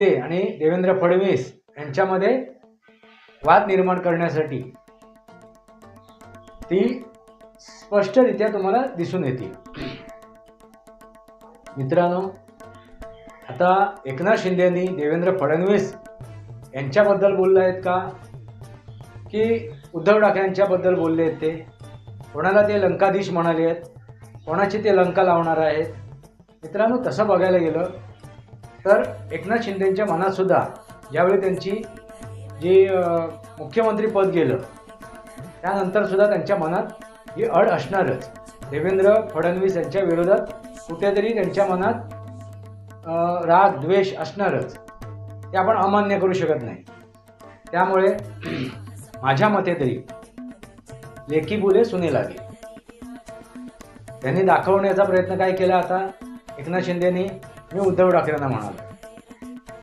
ते आणि देवेंद्र फडणवीस यांच्यामध्ये वाद निर्माण करण्यासाठी ती स्पष्टरित्या तुम्हाला दिसून येते मित्रांनो आता एकनाथ शिंदे यांनी देवेंद्र फडणवीस यांच्याबद्दल बोलले आहेत का? की उद्धव ठाकरे यांच्याबद्दल बोलले आहेत ते? कोणाला ते लंकाधीश म्हणाले आहेत? कोणाची ते लंका लावणार आहेत? मित्रांनो तसं बघायला गेलं तर एकनाथ शिंदेच्या मनात सुद्धा ज्यावेळी त्यांची जी मुख्यमंत्री पद गेलं त्यानंतर सुद्धा त्यांच्या मनात ही अड असणारच. देवेंद्र फडणवीस यांच्या विरोधात कुठेतरी त्यांच्या मनात राग द्वेष असणारच. ते आपण अमान्य करू शकत नाही. त्यामुळे माझ्या मते तरी लेखी बुले सुने लागे त्यांनी दाखवण्याचा प्रयत्न काय केला आता? एकनाथ शिंदेनी मी उद्धव ठाकरेंना म्हणालो